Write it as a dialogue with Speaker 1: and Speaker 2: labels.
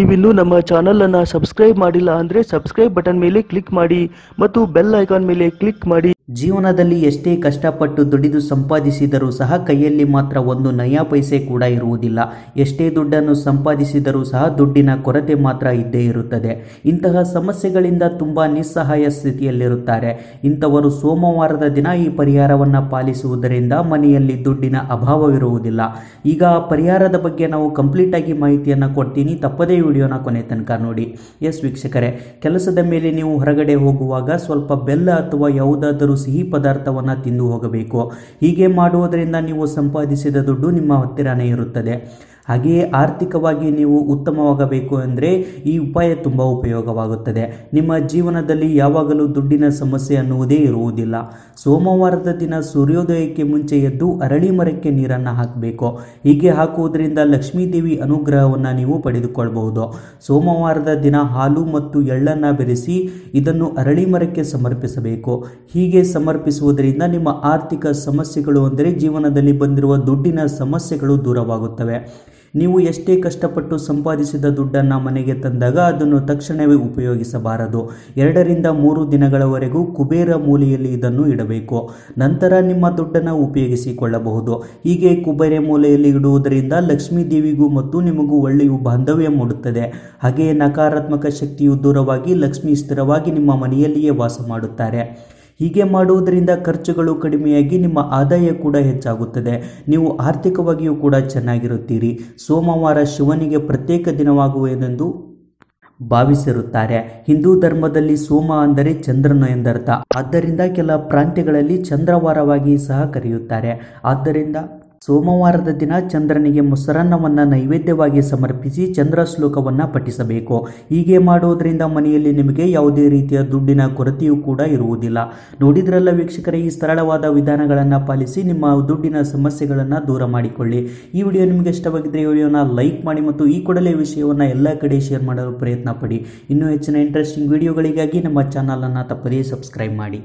Speaker 1: ನೀವಿನ್ನೂ ನಮ್ಮ ಚಾನಲ್ ಅನ್ನ ಸಬ್ಸ್ಕ್ರೈಬ್ ಮಾಡಿಲ್ಲ ಅಂದ್ರೆ ಸಬ್ಸ್ಕ್ರೈಬ್ ಬಟನ್ ಮೇಲೆ ಕ್ಲಿಕ್ ಮಾಡಿ ಮತ್ತು ಬೆಲ್ ಐಕಾನ್ ಮೇಲೆ ಕ್ಲಿಕ್ ಮಾಡಿ.
Speaker 2: ಜೀವನದಲ್ಲಿ ಎಷ್ಟೇ ಕಷ್ಟಪಟ್ಟು ದುಡಿದು ಸಂಪಾದಿಸಿದರೂ ಸಹ ಕೈಯಲ್ಲಿ ಮಾತ್ರ ಒಂದು ನಯಾ ಪೈಸೆ ಕೂಡ ಇರುವುದಿಲ್ಲ. ಎಷ್ಟೇ ದುಡ್ಡನ್ನು ಸಂಪಾದಿಸಿದರೂ ಸಹ ದುಡ್ಡಿನ ಕೊರತೆ ಮಾತ್ರ ಇದ್ದೇ ಇರುತ್ತದೆ. ಇಂತಹ ಸಮಸ್ಯೆಗಳಿಂದ ತುಂಬ ನಿಸ್ಸಹಾಯ ಸ್ಥಿತಿಯಲ್ಲಿರುತ್ತಾರೆ. ಇಂಥವರು ಸೋಮವಾರದ ದಿನ ಈ ಪರಿಹಾರವನ್ನು ಪಾಲಿಸುವುದರಿಂದ ಮನೆಯಲ್ಲಿ ದುಡ್ಡಿನ ಅಭಾವವಿರುವುದಿಲ್ಲ. ಈಗ ಪರಿಹಾರದ ಬಗ್ಗೆ ನಾವು ಕಂಪ್ಲೀಟ್ ಆಗಿ ಮಾಹಿತಿಯನ್ನು ಕೊಡ್ತೀನಿ. ತಪ್ಪದೇ ವಿಡಿಯೋನ ಕೊನೆ ತನಕ ನೋಡಿ. ಎಸ್ ವೀಕ್ಷಕರೇ, ಕೆಲಸದ ಮೇಲೆ ನೀವು ಹೊರಗಡೆ ಹೋಗುವಾಗ ಸ್ವಲ್ಪ ಬೆಲ್ಲ ಅಥವಾ ಯಾವುದಾದರೂ ಸಿಹಿ ಪದಾರ್ಥವನ್ನು ತಿಂದು ಹೋಗಬೇಕು. ಹೀಗೆ ಮಾಡುವುದರಿಂದ ನೀವು ಸಂಪಾದಿಸಿದ ದುಡ್ಡು ನಿಮ್ಮ ಹತ್ತಿರನೇ ಇರುತ್ತದೆ. ಹಾಗೆಯೇ ಆರ್ಥಿಕವಾಗಿ ನೀವು ಉತ್ತಮವಾಗಬೇಕು ಅಂದರೆ ಈ ಉಪಾಯ ತುಂಬ ಉಪಯೋಗವಾಗುತ್ತದೆ. ನಿಮ್ಮ ಜೀವನದಲ್ಲಿ ಯಾವಾಗಲೂ ದುಡ್ಡಿನ ಸಮಸ್ಯೆ ಅನ್ನುವುದೇ ಇರುವುದಿಲ್ಲ. ಸೋಮವಾರದ ದಿನ ಸೂರ್ಯೋದಯಕ್ಕೆ ಮುಂಚೆ ಎದ್ದು ಅರಳಿ ಮರಕ್ಕೆ ನೀರನ್ನು ಹಾಕಬೇಕು. ಹೀಗೆ ಹಾಕುವುದರಿಂದ ಲಕ್ಷ್ಮೀದೇವಿ ಅನುಗ್ರಹವನ್ನು ನೀವು ಪಡೆದುಕೊಳ್ಳಬಹುದು ಸೋಮವಾರದ ದಿನ ಹಾಲು ಮತ್ತು ಎಳ್ಳನ್ನು ಬೆರೆಸಿ ಇದನ್ನು ಅರಳಿ ಮರಕ್ಕೆ ಸಮರ್ಪಿಸಬೇಕು. ಹೀಗೆ ಸಮರ್ಪಿಸುವುದರಿಂದ ನಿಮ್ಮ ಆರ್ಥಿಕ ಸಮಸ್ಯೆಗಳು ಅಂದರೆ ಜೀವನದಲ್ಲಿ ಬಂದಿರುವ ದುಡ್ಡಿನ ಸಮಸ್ಯೆಗಳು ದೂರವಾಗುತ್ತವೆ. ನೀವು ಎಷ್ಟೇ ಕಷ್ಟಪಟ್ಟು ಸಂಪಾದಿಸಿದ ದುಡ್ಡನ್ನು ಮನೆಗೆ ತಂದಾಗ ಅದನ್ನು ತಕ್ಷಣವೇ ಉಪಯೋಗಿಸಬಾರದು. ಎರಡರಿಂದ ಮೂರು ದಿನಗಳವರೆಗೂ ಕುಬೇರ ಮೂಲೆಯಲ್ಲಿ ಇದನ್ನು ಇಡಬೇಕು. ನಂತರ ನಿಮ್ಮ ದುಡ್ಡನ್ನು ಉಪಯೋಗಿಸಿಕೊಳ್ಳಬಹುದು. ಹೀಗೆ ಕುಬೇರ ಮೂಲೆಯಲ್ಲಿ ಇಡುವುದರಿಂದ ಲಕ್ಷ್ಮೀ ದೇವಿಗೂ ಮತ್ತು ನಿಮಗೂ ಒಳ್ಳೆಯ ಬಾಂಧವ್ಯ ಮೂಡುತ್ತದೆ. ಹಾಗೆಯೇ ನಕಾರಾತ್ಮಕ ಶಕ್ತಿಯು ದೂರವಾಗಿ ಲಕ್ಷ್ಮಿ ಸ್ಥಿರವಾಗಿ ನಿಮ್ಮ ಮನೆಯಲ್ಲಿಯೇ ವಾಸ ಮಾಡುತ್ತಾರೆ. ಹೀಗೆ ಮಾಡುವುದರಿಂದ ಖರ್ಚುಗಳು ಕಡಿಮೆಯಾಗಿ ನಿಮ್ಮ ಆದಾಯ ಕೂಡ ಹೆಚ್ಚಾಗುತ್ತದೆ. ನೀವು ಆರ್ಥಿಕವಾಗಿಯೂ ಕೂಡ ಚೆನ್ನಾಗಿರುತ್ತೀರಿ. ಸೋಮವಾರ ಶಿವನಿಗೆ ಪ್ರತ್ಯೇಕ ದಿನವಾಗುವುದೆಂದು ಭಾವಿಸಿರುತ್ತಾರೆ. ಹಿಂದೂ ಧರ್ಮದಲ್ಲಿ ಸೋಮ ಅಂದರೆ ಚಂದ್ರನು ಎಂದರ್ಥ. ಆದ್ದರಿಂದ ಕೆಲ ಪ್ರಾಂತ್ಯಗಳಲ್ಲಿ ಚಂದ್ರವಾರವಾಗಿ ಸಹ ಕರೆಯುತ್ತಾರೆ. ಆದ್ದರಿಂದ ಸೋಮವಾರದ ದಿನ ಚಂದ್ರನಿಗೆ ಮೊಸರನ್ನವನ್ನು ನೈವೇದ್ಯವಾಗಿ ಸಮರ್ಪಿಸಿ ಚಂದ್ರ ಶ್ಲೋಕವನ್ನು ಪಠಿಸಬೇಕು. ಹೀಗೆ ಮಾಡುವುದರಿಂದ ಮನೆಯಲ್ಲಿ ನಿಮಗೆ ಯಾವುದೇ ರೀತಿಯ ದುಡ್ಡಿನ ಕೊರತೆಯೂ ಕೂಡ ಇರುವುದಿಲ್ಲ. ನೋಡಿದ್ರಲ್ಲ ವೀಕ್ಷಕರೇ, ಈ ಸರಳವಾದ ವಿಧಾನಗಳನ್ನು ಪಾಲಿಸಿ ನಿಮ್ಮ ದುಡ್ಡಿನ ಸಮಸ್ಯೆಗಳನ್ನು ದೂರ ಮಾಡಿಕೊಳ್ಳಿ. ಈ ವಿಡಿಯೋ ನಿಮಗೆ ಇಷ್ಟವಾಗಿದ್ದರೆ ವಿಡಿಯೋನ ಲೈಕ್ ಮಾಡಿ ಮತ್ತು ಈ ಕೂಡಲೇ ವಿಷಯವನ್ನು ಎಲ್ಲ ಕಡೆ ಶೇರ್ ಮಾಡಲು ಪ್ರಯತ್ನ ಪಡಿ ಇನ್ನೂ ಹೆಚ್ಚಿನ ಇಂಟ್ರೆಸ್ಟಿಂಗ್ ವಿಡಿಯೋಗಳಿಗಾಗಿ ನಮ್ಮ ಚಾನಲನ್ನು ತಪ್ಪದೇ ಸಬ್ಸ್ಕ್ರೈಬ್ ಮಾಡಿ.